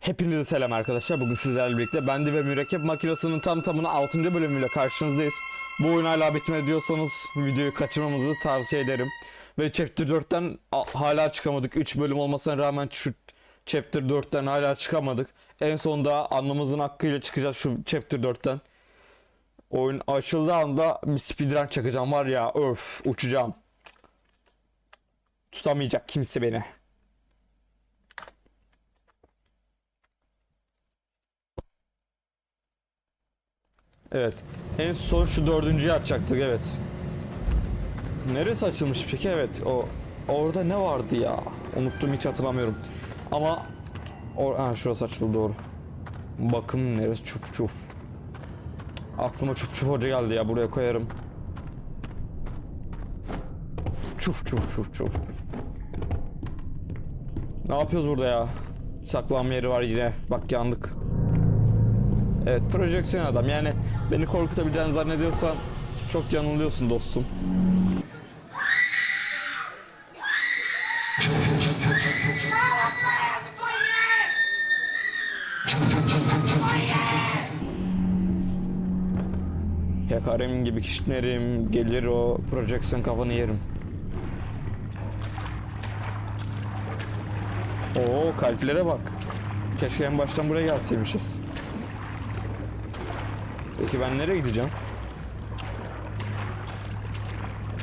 Hepinize selam arkadaşlar. Bugün sizlerle birlikte Bendi ve Mürekkep Makinası'nın tam tamına 6. bölümüyle karşınızdayız. Bu oyun hala bitmedi diyorsanız videoyu kaçırmamızı tavsiye ederim. Ve Chapter 4'ten a- hala çıkamadık. 3 bölüm olmasına rağmen şu Chapter 4'ten hala çıkamadık. En sonunda alnımızın hakkıyla çıkacağız şu Chapter 4'ten. Oyun açıldığı anda bir speedrun çakacağım var ya öf uçacağım. Tutamayacak kimse beni. Evet. En son şu dördüncüyü açacaktık evet. Neresi açılmış peki? Evet o orada ne vardı ya? Unuttum hiç hatırlamıyorum. Ama or ha, şurası açıldı doğru. Bakım neresi? Çuf çuf. Aklıma çuf çuf hoca geldi ya buraya koyarım. Çuf çuf çuf çuf çuf. Ne yapıyoruz burada ya? Saklanma yeri var yine. Bak yandık. Evet projeksiyon adam yani beni korkutabileceğini zannediyorsan çok yanılıyorsun dostum. Yakarım gibi kişnerim gelir o projeksiyon kafanı yerim. Oo kalplere bak. Keşke en baştan buraya gelseymişiz. Peki ben nereye gideceğim?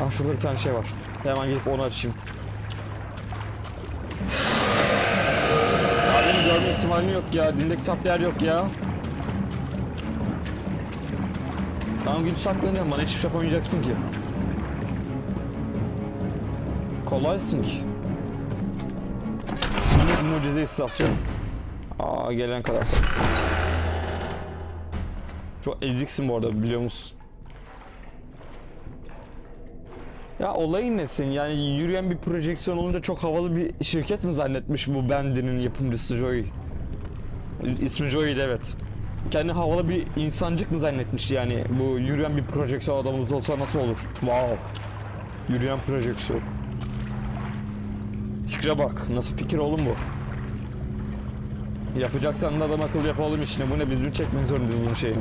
Ah şurada bir tane şey var. Hemen gidip onu açayım. Beni görme ihtimalin yok ya. Dinde kitapta yer yok ya. Tamam gidip saklanıyorum. Bana hiçbir şey yapamayacaksın ki. Kolaysın ki. Şimdi mucize istasyon. Aa gelen kadar sonra. Çok eziksin bu arada biliyor musun? Ya olayın nesin? Yani yürüyen bir projeksiyon olunca çok havalı bir şirket mi zannetmiş bu Bendi'nin yapımcısı Joey? İsmi Joey'di evet. Kendi havalı bir insancık mı zannetmiş yani bu yürüyen bir projeksiyon adamımız olsa nasıl olur? Wow. Yürüyen projeksiyon. Fikre bak. Nasıl fikir oğlum bu? Yapacaksan da adam akıllı yapalım işine. Bu ne biz mi çekmek zorundayız bunun şeyini?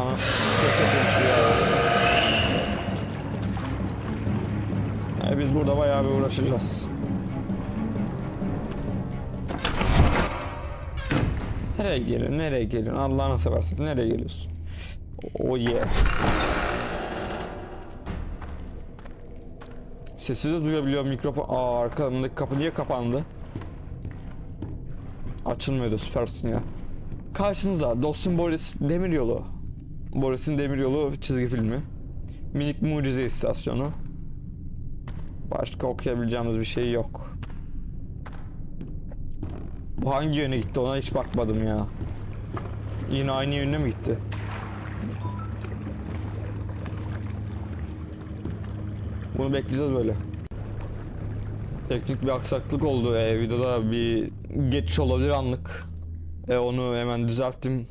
Ana ses yapıyormuş ya. E biz burada bayağı bir uğraşacağız. Nereye gelin? Nereye gelin? Allah'ını seversen nereye geliyorsun? Oh yeah. Sesi de duyabiliyor mikrofon. Aa arkamdaki kapı niye kapandı? Açılmıyordu süpersin ya. Karşınızda dostum Boris Demiryolu. Boris'in Demiryolu çizgi filmi. Minik Mucize İstasyonu. Başka okuyabileceğimiz bir şey yok. Bu hangi yöne gitti ona hiç bakmadım ya. Yine aynı yöne mi gitti? Bunu bekleyeceğiz böyle. Teknik bir aksaklık oldu. E, videoda bir geçiş olabilir anlık. E, onu hemen düzelttim.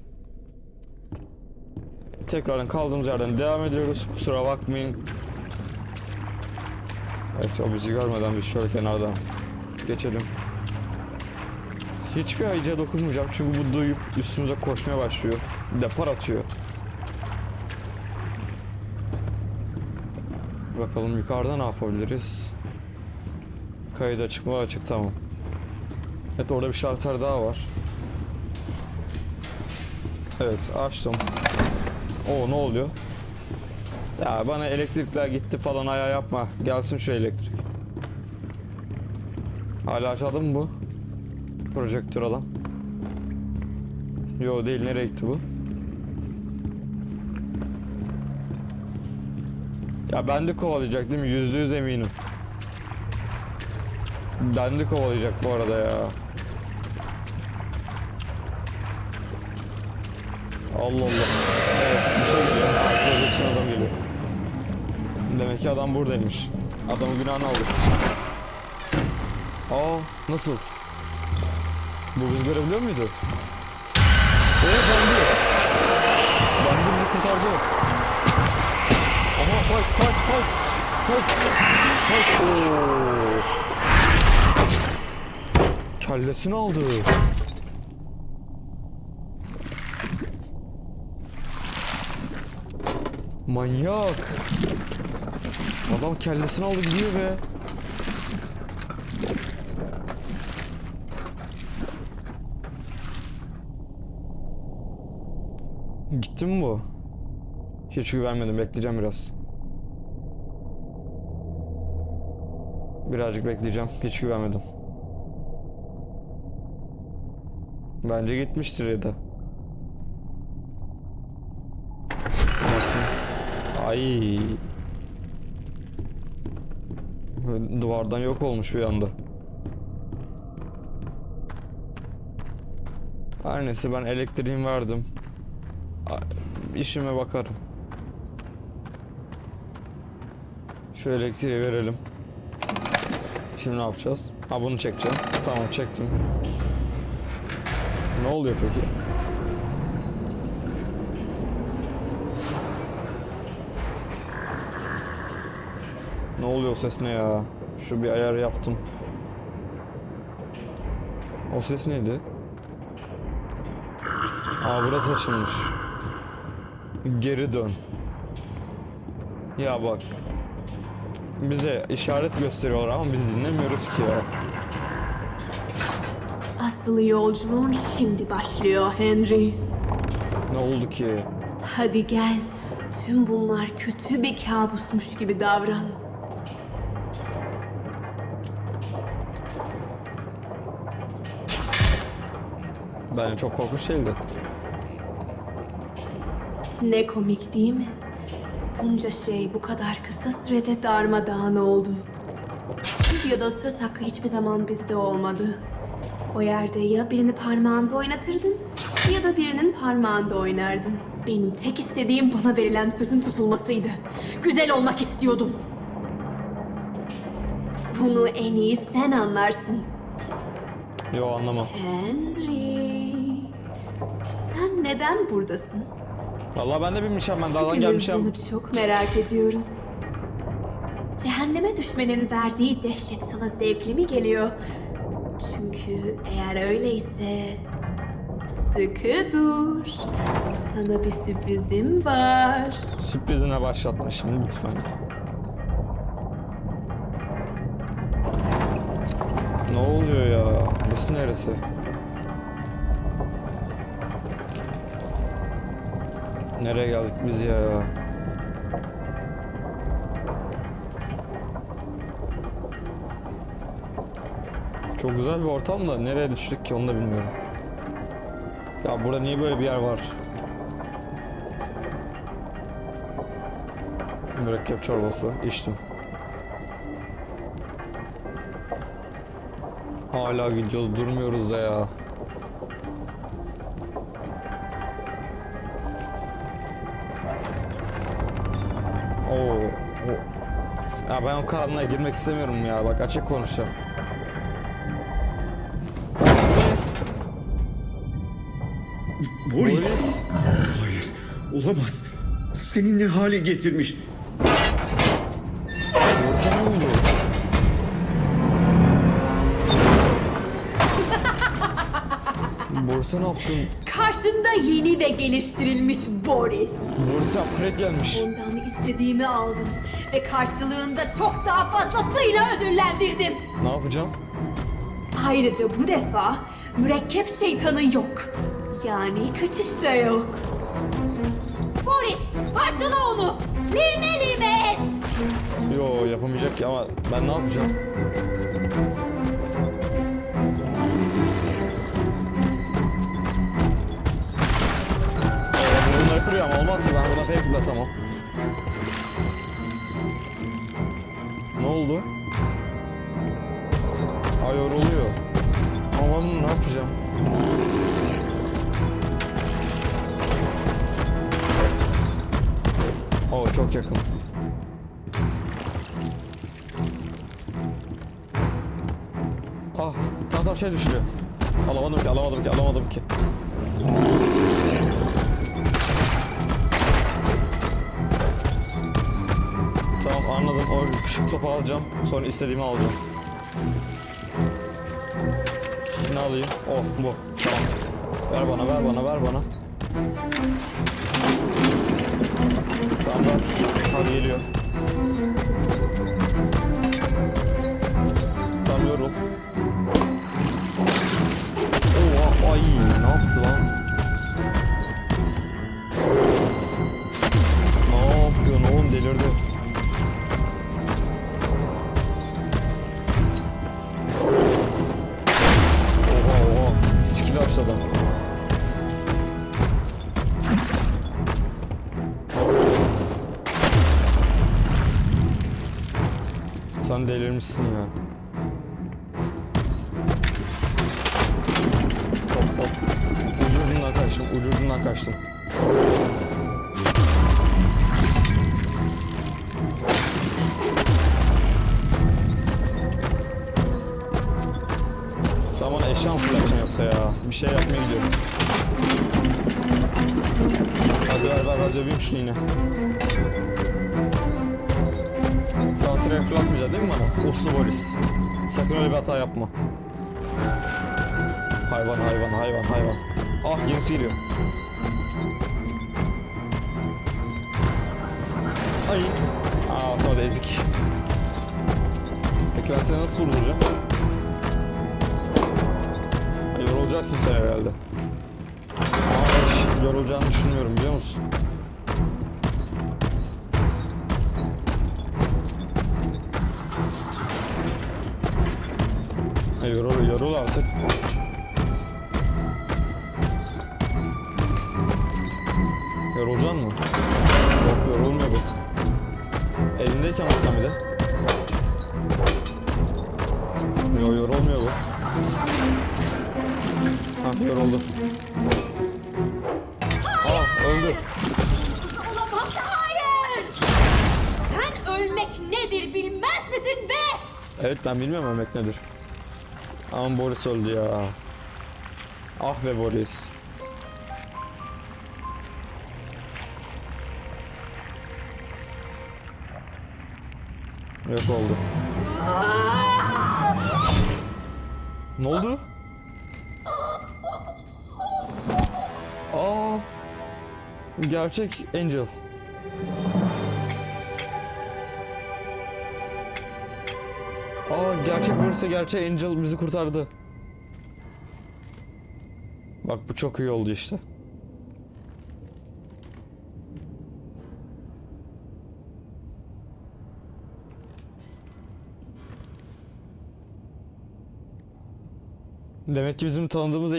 Tekrardan kaldığımız yerden devam ediyoruz. Kusura bakmayın. Evet o bizi görmeden biz şöyle kenardan geçelim. Hiçbir ayıcıya dokunmayacağım çünkü bu duyup üstümüze koşmaya başlıyor. Depar atıyor. Bakalım yukarıda ne yapabiliriz? Kayıt açık mı? Açık tamam. Evet orada bir şalter daha var. Evet açtım. Oo ne oluyor? Ya bana elektrikler gitti falan ayağı yapma. Gelsin şu elektrik. Hala açalım mı bu? Projektör alan. Yo değil nereye gitti bu? Ya ben de kovalayacak değil mi? Yüzde yüz eminim. Ben de kovalayacak bu arada ya. Allah Allah. Evet bir şey geliyor. Ha, projeksiyon adam geliyor. Demek ki adam buradaymış. Adamın günahını aldık. Aa nasıl? Bu bizi görebiliyor muydu? Evet bandı. Bandı bizi kurtardı. Ama fight fight fight. Fight. Fight. Oo. Kellesini aldı. Manyak. Adam kellesini aldı gidiyor be. Gitti mi bu? Hiç güvenmedim. Bekleyeceğim biraz. Birazcık bekleyeceğim. Hiç güvenmedim. Bence gitmiştir ya da. Bakayım. Ay. Duvardan yok olmuş bir anda. Her neyse ben elektriğimi verdim. İşime bakarım. Şu elektriği verelim. Şimdi ne yapacağız? Ha bunu çekeceğim. Tamam çektim. Ne oluyor peki? Oluyor o ses ne ya? Şu bir ayar yaptım. O ses neydi? Aa burası açılmış. Geri dön. Ya bak. Bize işaret gösteriyorlar ama biz dinlemiyoruz ki ya. Asıl yolculuğun şimdi başlıyor Henry. Ne oldu ki? Hadi gel. Tüm bunlar kötü bir kabusmuş gibi davran. Bence çok korkunç değildi. Ne komik değil mi? Bunca şey bu kadar kısa sürede darmadağın oldu. Ya da söz hakkı hiçbir zaman bizde olmadı. O yerde ya birini parmağında oynatırdın ya da birinin parmağında oynardın. Benim tek istediğim bana verilen sözün tutulmasıydı. Güzel olmak istiyordum. Bunu en iyi sen anlarsın. Yo anlamam. Henry. Neden buradasın? Vallahi ben de bilmişim ben dağdan Hepimiz gelmişim. bunu çok merak ediyoruz. Cehenneme düşmenin verdiği dehşet sana zevkli mi geliyor? Çünkü eğer öyleyse sıkı dur. Sana bir sürprizim var. Sürprizine başlatma şimdi lütfen. Ne oluyor ya? Burası neresi? Nereye geldik biz ya? Çok güzel bir ortam da nereye düştük ki onu da bilmiyorum. Ya burada niye böyle bir yer var? Mürekkep çorbası içtim. Hala gidiyoruz durmuyoruz da ya. Ben o karanlığa girmek istemiyorum ya. Bak açık konuşacağım. Boris. Polis. Hayır, olamaz. Seni ne hale getirmiş? Borsa ne oldu? Borsa ne yaptın? Karşında yeni ve geliştirilmiş Boris. Borsa upgrade gelmiş. Ondan istediğimi aldım ve karşılığında çok daha fazlasıyla ödüllendirdim. Ne yapacağım? Ayrıca bu defa mürekkep şeytanı yok. Yani kaçış da yok. Boris, parçala onu. Lime lime et. Yo yapamayacak ki ama ben ne yapacağım? Bunları kırıyor ama olmazsa ben buna fake tamam. Oldu? Ay yoruluyor. Ama ne yapacağım? Oo çok yakın. Ah, tam şey düşürüyor. Alamadım ki, alamadım ki, alamadım ki. Tamam anladım. O küçük topu alacağım. Sonra istediğimi alacağım. Ne alayım? Oh bu. Tamam. Ver bana ver bana ver bana. Tamam ver. Hadi geliyor. Tamam yorul. Delirmişsin ya. Hop hop. Ucu ucundan kaçtım. Ucu ucundan kaçtım. Sen bana eşya mı fırlatacaksın yoksa ya? Bir şey yapmaya gidiyorum. Hadi ver ver ver döveyim şunu yine. Santraya fırlatmayacaksın değil mi bana? Uslu polis. Sakın öyle bir hata yapma. Hayvan hayvan hayvan hayvan. Ah yenisi geliyor. Ay. Aa tamam da ezik. Peki ben seni nasıl durduracağım? Yorulacaksın sen herhalde. Ama yorulacağını düşünmüyorum biliyor musun? Ha, yorul, yorul artık. Yorulacaksın mı? Yok yorulmuyor bu. Elindeyken alsam bir de. Yok yorulmuyor bu. Ha yoruldu. Aa öldü. Olamaz hayır! Sen ölmek nedir bilmez misin be? Evet ben bilmiyorum ölmek nedir. Ama Boris öldü ya. Ah be Boris. Yok oldu. Ne oldu? Aa! Gerçek Angel. Aa gerçek Boris'e gerçek Angel bizi kurtardı. Bak bu çok iyi oldu işte. Demek ki bizim tanıdığımız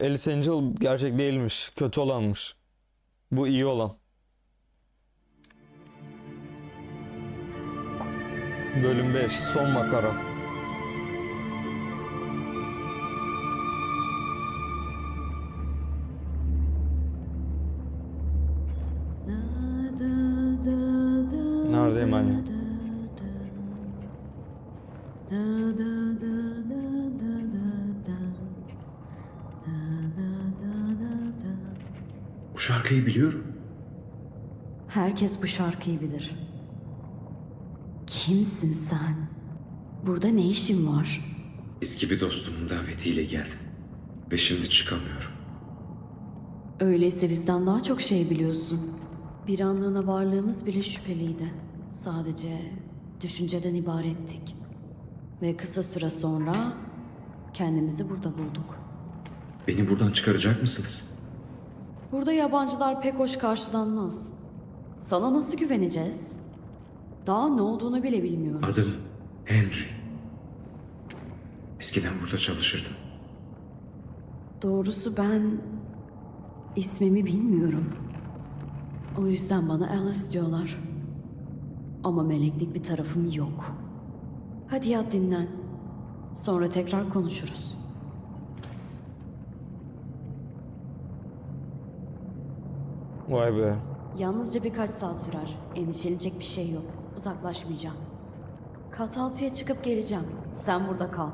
Alice Angel gerçek değilmiş. Kötü olanmış. Bu iyi olan. Bölüm 5 son makara. Neredeyim ben ya? Bu şarkıyı biliyorum. Herkes bu şarkıyı bilir. Kimsin sen? Burada ne işin var? Eski bir dostumun davetiyle geldim. Ve şimdi çıkamıyorum. Öyleyse bizden daha çok şey biliyorsun. Bir anlığına varlığımız bile şüpheliydi. Sadece düşünceden ibarettik. Ve kısa süre sonra kendimizi burada bulduk. Beni buradan çıkaracak mısınız? Burada yabancılar pek hoş karşılanmaz. Sana nasıl güveneceğiz? Daha ne olduğunu bile bilmiyorum. Adım Henry. Eskiden burada çalışırdım. Doğrusu ben ismimi bilmiyorum. O yüzden bana Alice diyorlar. Ama meleklik bir tarafım yok. Hadi yat dinlen. Sonra tekrar konuşuruz. Vay be. Yalnızca birkaç saat sürer. Endişelenecek bir şey yok. Uzaklaşmayacağım. Kat altıya çıkıp geleceğim. Sen burada kal.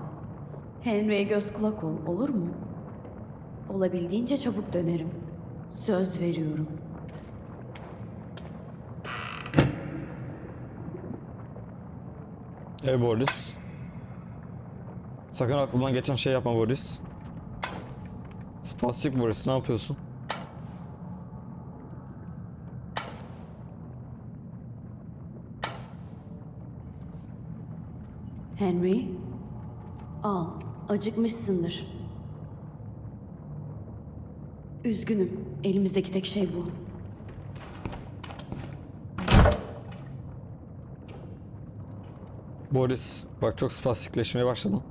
Henry'e göz kulak ol, olur mu? Olabildiğince çabuk dönerim. Söz veriyorum. E Boris. Sakın aklımdan geçen şey yapma Boris. Spastik Boris ne yapıyorsun? Henry, al. Acıkmışsındır. Üzgünüm. Elimizdeki tek şey bu. Boris bak çok spastikleşmeye başladın.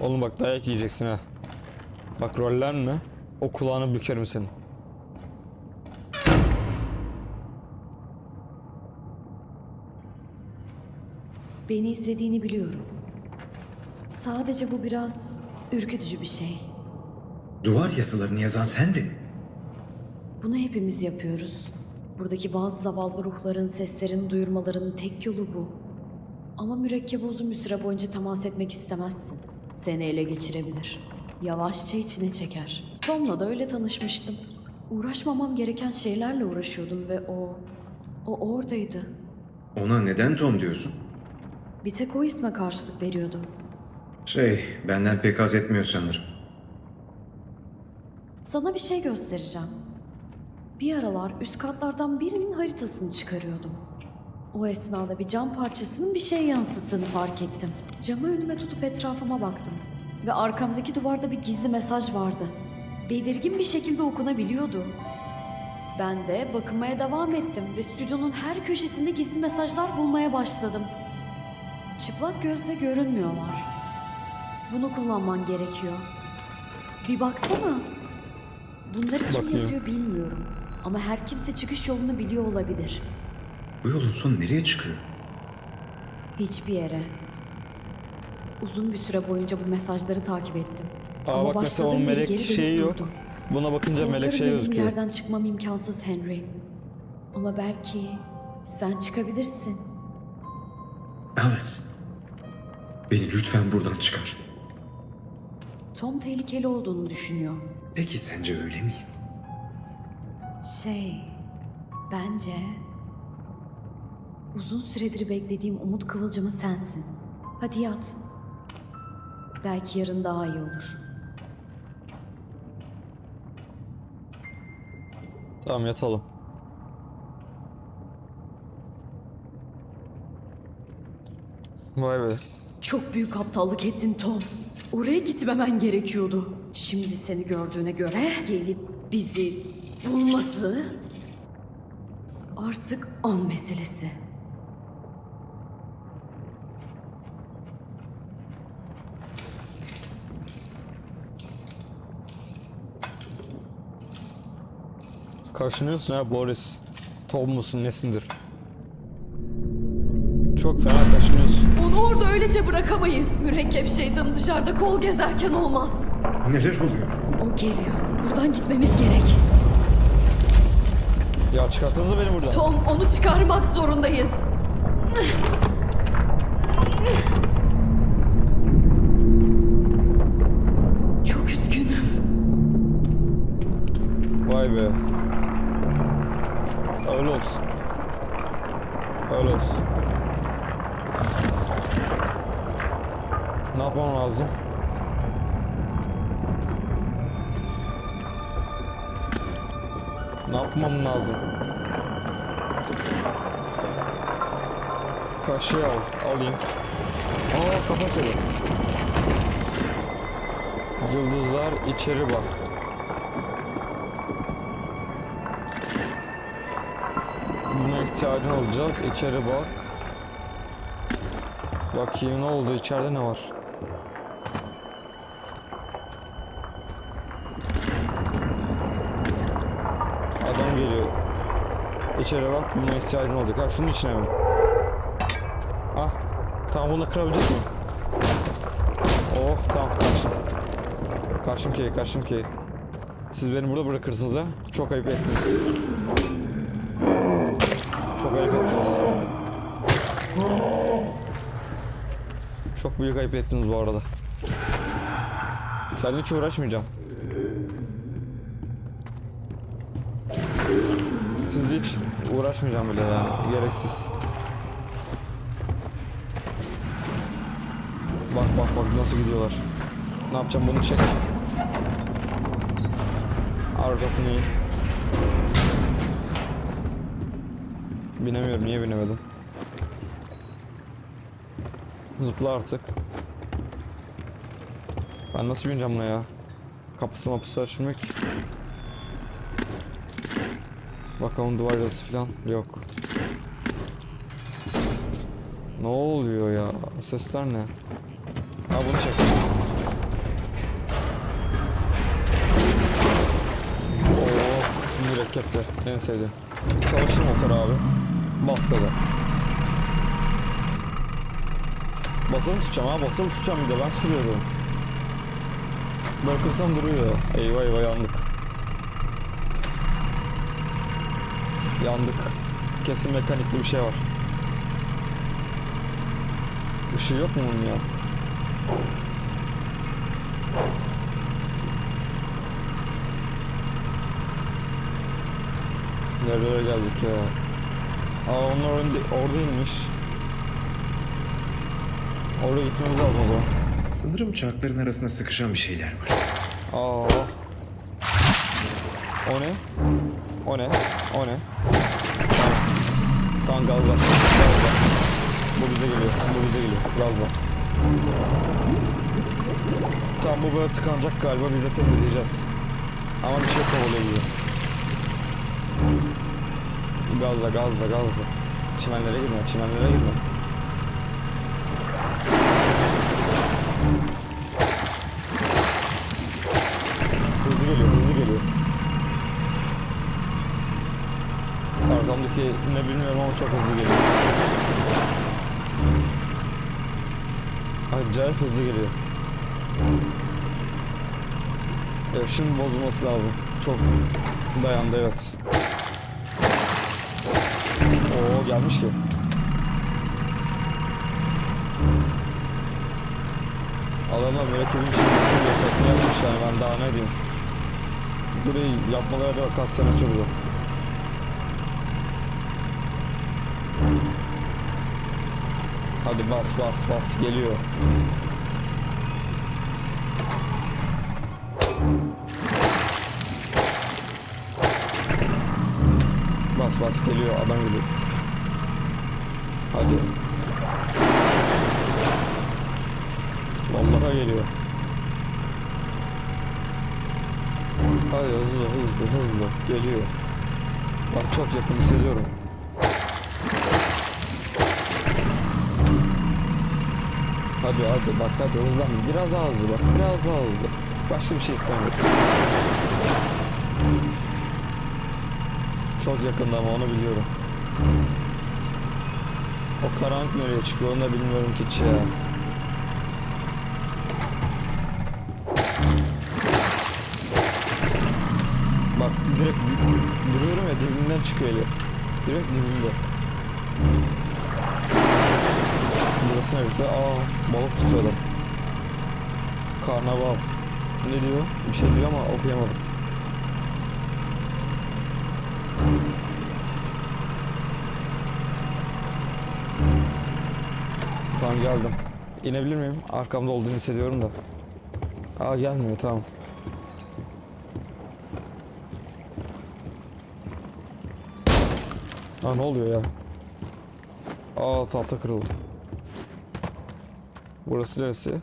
Oğlum bak dayak yiyeceksin ha. Bak rollenme. O kulağını bükerim senin. Beni izlediğini biliyorum. Sadece bu biraz ürkütücü bir şey. Duvar yazılarını yazan sendin. Bunu hepimiz yapıyoruz. Buradaki bazı zavallı ruhların seslerini duyurmalarının tek yolu bu. Ama mürekkebe uzun bir süre boyunca temas etmek istemezsin. Seni ele geçirebilir. Yavaşça içine çeker. Tom'la da öyle tanışmıştım. Uğraşmamam gereken şeylerle uğraşıyordum ve o... O oradaydı. Ona neden Tom diyorsun? Bir tek o isme karşılık veriyordu. Şey, benden pek haz etmiyor sanırım. Sana bir şey göstereceğim. Bir aralar üst katlardan birinin haritasını çıkarıyordum. O esnada bir cam parçasının bir şey yansıttığını fark ettim. Camı önüme tutup etrafıma baktım. Ve arkamdaki duvarda bir gizli mesaj vardı. Belirgin bir şekilde okunabiliyordu. Ben de bakınmaya devam ettim ve stüdyonun her köşesinde gizli mesajlar bulmaya başladım. Çıplak gözle görünmüyorlar. Bunu kullanman gerekiyor. Bir baksana. Bunları kim Bakayım. yazıyor bilmiyorum. Ama her kimse çıkış yolunu biliyor olabilir. Bu yolun sonu nereye çıkıyor? Hiçbir yere. Uzun bir süre boyunca bu mesajları takip ettim. Aa Ama bak mesela başladığım yere melek geri dönüp şeyi yok. durdum. Buna bakınca melek Korkarım şey benim bu gözüküyor. yerden çıkmam imkansız Henry. Ama belki sen çıkabilirsin. Alice. Beni lütfen buradan çıkar. Tom tehlikeli olduğunu düşünüyor. Peki sence öyle miyim? Şey, bence uzun süredir beklediğim umut kıvılcımı sensin. Hadi yat. Belki yarın daha iyi olur. Tamam yatalım. Vay be. Çok büyük aptallık ettin Tom. Oraya gitmemen gerekiyordu. Şimdi seni gördüğüne göre gelip bizi bulması artık an meselesi. Kaşınıyorsun ha Boris. Tom musun nesindir? Çok fena kaşınıyorsun. Onu orada öylece bırakamayız. Mürekkep şeytanı dışarıda kol gezerken olmaz. Neler oluyor? O geliyor. Buradan gitmemiz gerek. Ya çıkarsanıza beni buradan. Tom onu çıkarmak zorundayız. Çok üzgünüm. Vay be. Öyle olsun. Öyle olsun. Yapmam lazım? Ne yapmam lazım? Kaşığı al, alayım. Aa kapı. Yıldızlar içeri bak. Buna ihtiyacın olacak. İçeri bak. Bakayım ne oldu? İçeride ne var? İçeri bak. Buna ihtiyacın olacak. Ha şunun içine mi? Ah. Tamam bunu kırabilecek miyim? Oh tamam kaçtım. Kaçtım ki, kaçtım ki. Siz beni burada bırakırsınız ha. Çok ayıp ettiniz. Çok ayıp ettiniz. Çok büyük ayıp ettiniz bu arada. Seninle hiç uğraşmayacağım. Siz hiç uğraşmayacağım bile yani. Gereksiz. Bak bak bak nasıl gidiyorlar. Ne yapacağım bunu çek. Arkasını iyi. Binemiyorum niye binemedim. Zıpla artık. Ben nasıl bineceğim buna ya? Kapısı mapısı açılmıyor ki. Bakalım duvar yazısı falan yok. Ne oluyor ya? Sesler ne? Ha bunu çek. Oo, mürekkepte. En sevdiğim. Çalıştır motor abi. Bas gaza. Basılı tutacağım ha basılı tutacağım bir de ben sürüyorum. Bırakırsam duruyor. Eyvah eyvah yandık. Yandık. Kesin mekanikli bir şey var. Işığı yok mu bunun ya? Nerelere geldik ya? Aa onlar orada, oradaymış. Oraya gitmemiz lazım o zaman. Sanırım çarkların arasında sıkışan bir şeyler var. Aa. O ne? O ne? O ne? Tamam. Gazla. Gazla. Bu bize geliyor. Bu bize geliyor. Gazla. Tamam bu böyle tıkanacak galiba. Biz de temizleyeceğiz. Ama bir şey kovalıyor bizi. Gazla gazla gazla. Çimenlere girme. Çimenlere girme. Ne bilmiyorum ama çok hızlı geliyor. Acayip hızlı geliyor. Evet, şimdi bozulması lazım. Çok dayandı evet. Oo gelmiş ki. Adamlar mürekkebin diye tekne yapmış yani ben daha ne diyeyim. Burayı yapmaları da kaç sene Hadi bas bas bas geliyor. Bas bas geliyor adam geliyor. Hadi. Vallahi geliyor. Hadi hızlı hızlı hızlı geliyor. Bak çok yakın hissediyorum. Hadi hadi bak hadi hızlan. Biraz daha hızlı bak. Biraz daha hızlı. Başka bir şey istemiyorum. Çok yakında ama onu biliyorum. O karanlık nereye çıkıyor onu da bilmiyorum ki hiç ya. Bak direkt du- duruyorum ya dibinden çıkıyor eli. Direkt dibimde. Burası neresi? Aa balık tutuyor. Karnaval. Ne diyor? Bir şey diyor ama okuyamadım. Tamam geldim. İnebilir miyim? Arkamda olduğunu hissediyorum da. Aa gelmiyor tamam. Aa ne oluyor ya? Aa tahta kırıldı. Burası neresi?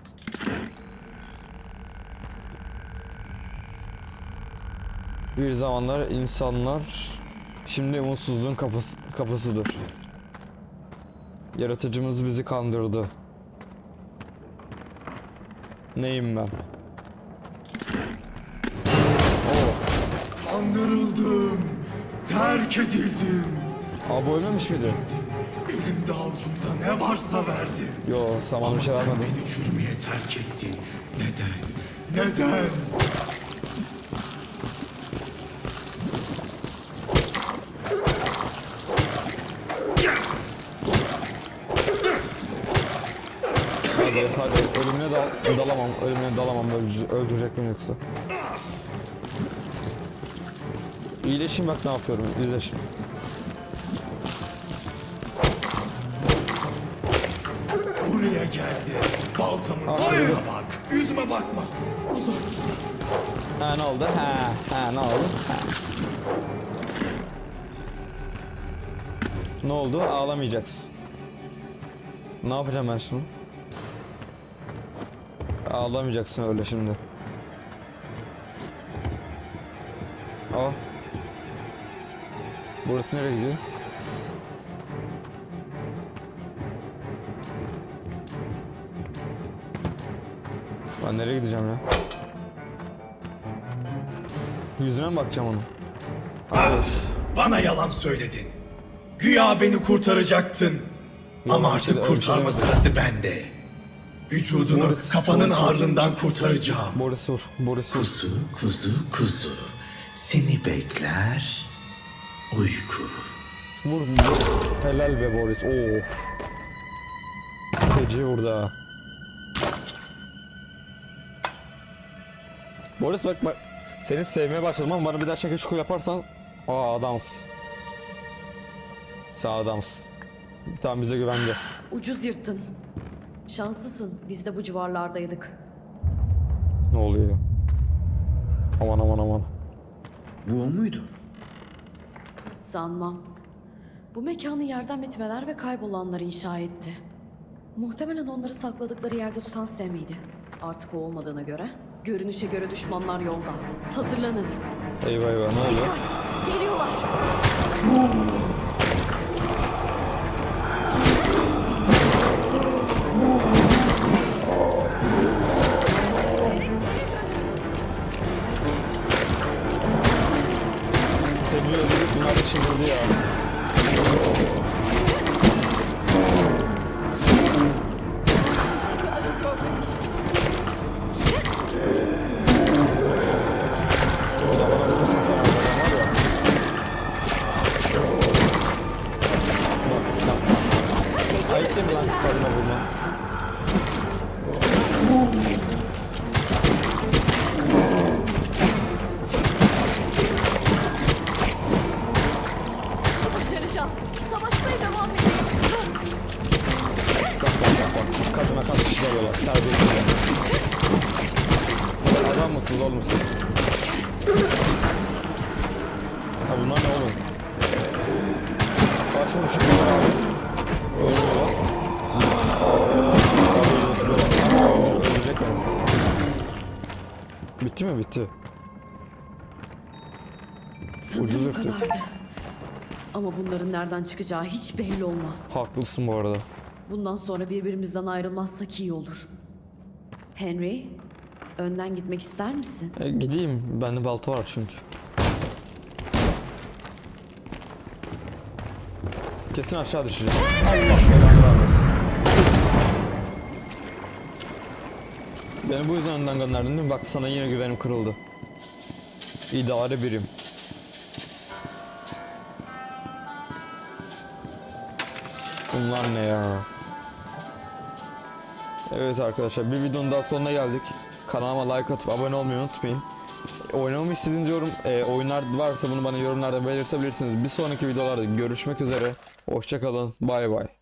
Bir zamanlar insanlar şimdi umutsuzluğun kapısı, kapısıdır. Yaratıcımız bizi kandırdı. Neyim ben? Kandırıldım, terk edildim. abi ölmemiş miydi? Elimde avucumda ne varsa verdim. Yo, sen bana bir şey Sen vermedin. beni çürümeye terk ettin. Neden? Neden? Hadi hadi ölümüne dal dalamam, ölümüne dalamam öldürecek, öldürecek beni yoksa. İyileşeyim bak ne yapıyorum, izle şimdi. Geldi. Baltamın tadına bak. Yüzüme bakma. Uzak dur. Ha ne oldu? Ha, ha ne oldu? Ha. Ne oldu? Ağlamayacaksın. Ne yapacağım ben şimdi? Ağlamayacaksın öyle şimdi. Aa. Burası nereye gidiyor? Ben nereye gideceğim ya? Yüzüne mi bakacağım onun? Evet. Bana yalan söyledin. Güya beni kurtaracaktın. Ama öyle bir şey- artık şey kurtarma demedim. sırası bende. Vücudunu Boris, kafanın Boris. ağırlığından kurtaracağım. Boris vur. Boris vur. Kuzu, kuzu, kuzu. Seni bekler. Uyku. Vur Boris. Helal be Boris. Of. Feci vurdu ha. Boris bak bak. Seni sevmeye başladım ama bana bir daha şaka şuku yaparsan aa adamsın. Sen adamsın. Tamam bize güvendi. Ucuz yırttın. Şanslısın. Biz de bu civarlardaydık. Ne oluyor? ya? Aman aman aman. Bu o muydu? Sanmam. Bu mekanı yerden bitmeler ve kaybolanlar inşa etti. Muhtemelen onları sakladıkları yerde tutan Sam'iydi. Artık o olmadığına göre. Görünüşe göre düşmanlar yolda. Hazırlanın. Eyvah eyvah ne oluyor? Geliyorlar. Değil mi lan Nereden çıkacağı hiç belli olmaz. Haklısın bu arada. Bundan sonra birbirimizden ayrılmazsak iyi olur. Henry, önden gitmek ister misin? E, gideyim. Bende balta var çünkü. Kesin aşağı düşeceğim. Allah belanı vermesin. Beni bu yüzden önden gönderdin değil mi? Bak sana yine güvenim kırıldı. İdare birim. Bunlar ne ya? Evet arkadaşlar bir videonun daha sonuna geldik. Kanalıma like atıp abone olmayı unutmayın. Oynamamı istediğiniz yorum, e, oyunlar varsa bunu bana yorumlarda belirtebilirsiniz. Bir sonraki videolarda görüşmek üzere. Hoşçakalın. Bay bay.